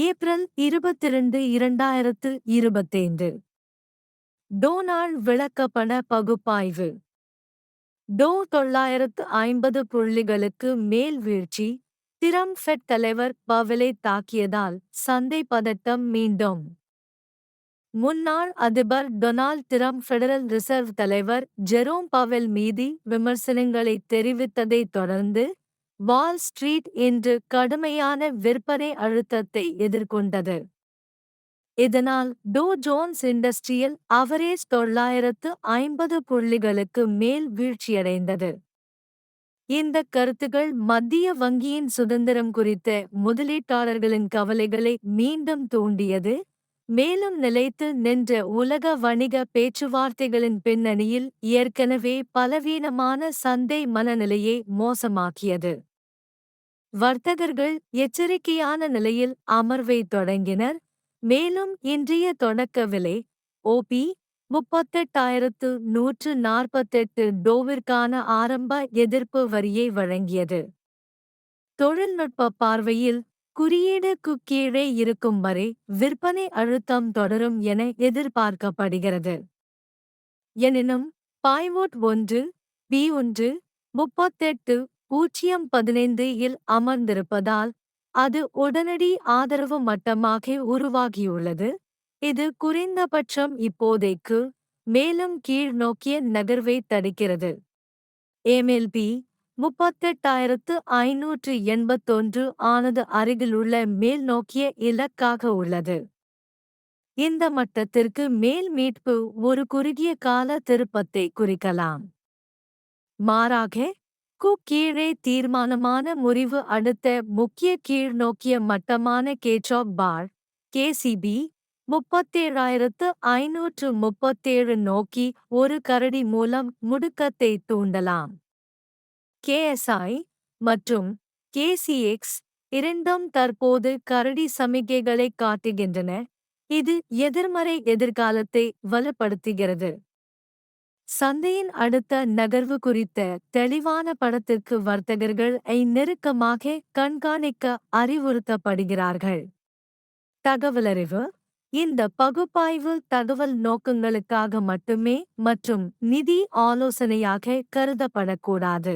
April இருபத்திரண்டு இரண்டாயிரத்து இருபத்தைந்து. Donald விளக்கப்பண பகுப்பாய்வு. டோ தொள்ளாயிரத்து ஐம்பது புள்ளிகளுக்கு மேல் வீழ்ச்சி திறம் ஃபெட் தலைவர் பவலை தாக்கியதால் சந்தை பதட்டம் மீண்டும். முன்னாள் அதிபர் டொனால்ட் டிரம்ப் ஃபெடரல் ரிசர்வ் தலைவர் ஜெரோம் பவெல் மீதி விமர்சனங்களை தெரிவித்ததைத் தொடர்ந்து வால் ஸ்ட்ரீட் இன்று கடுமையான விற்பனை அழுத்தத்தை எதிர்கொண்டது. இதனால் டோ ஜோன்ஸ் இண்டஸ்ட்ரியல் அவரேஜ் தொள்ளாயிரத்து ஐம்பது புள்ளிகளுக்கு மேல் வீழ்ச்சியடைந்தது. இந்த கருத்துகள் மத்திய வங்கியின் சுதந்திரம் குறித்த முதலீட்டாளர்களின் கவலைகளை மீண்டும் தூண்டியது மேலும் நிலைத்து நின்ற உலக வணிக பேச்சுவார்த்தைகளின் பின்னணியில் ஏற்கனவே பலவீனமான சந்தை மனநிலையை மோசமாக்கியது. வர்த்தகர்கள் எச்சரிக்கையான நிலையில் அமர்வை தொடங்கினர். மேலும் இன்றைய தொடக்க விலை ஓபி முப்பத்தெட்டாயிரத்து நூற்று நாற்பத்தெட்டு டோவிற்கான ஆரம்ப எதிர்ப்பு வரியை வழங்கியது. தொழில்நுட்ப பார்வையில் குறியீடு கீழே இருக்கும் வரை விற்பனை அழுத்தம் தொடரும் என எதிர்பார்க்கப்படுகிறது. எனினும் பாய்வோட் ஒன்று பி ஒன்று முப்பத்தெட்டு பூஜ்ஜியம் பதினைந்து இல் அமர்ந்திருப்பதால் அது உடனடி ஆதரவு மட்டமாக உருவாகியுள்ளது. இது குறைந்தபட்சம் இப்போதைக்கு மேலும் கீழ் நோக்கிய நகர்வை தடுக்கிறது. எம்எல்பி முப்பத்தெட்டாயிரத்து ஐநூற்று எண்பத்தொன்று ஆனது அருகிலுள்ள மேல் நோக்கிய இலக்காக உள்ளது. இந்த மட்டத்திற்கு மேல் மீட்பு ஒரு குறுகிய கால திருப்பத்தை குறிக்கலாம். மாறாக கு கீழே தீர்மானமான முறிவு அடுத்த முக்கிய கீழ்நோக்கிய மட்டமான கேச்சாப் பார் கேசிபி முப்பத்தேழாயிரத்து ஐநூற்று முப்பத்தேழு நோக்கி ஒரு கரடி மூலம் முடுக்கத்தை தூண்டலாம். கேஎஸ்ஐ மற்றும் கேசிஎக்ஸ் இரண்டும் தற்போது கரடி சமிகைகளை காட்டுகின்றன. இது எதிர்மறை எதிர்காலத்தை வலுப்படுத்துகிறது. சந்தையின் அடுத்த நகர்வு குறித்த தெளிவான படத்திற்கு வர்த்தகர்கள் ஐ நெருக்கமாக கண்காணிக்க அறிவுறுத்தப்படுகிறார்கள். தகவலறிவு. இந்த பகுப்பாய்வு தகவல் நோக்கங்களுக்காக மட்டுமே மற்றும் நிதி ஆலோசனையாக கருதப்படக்கூடாது.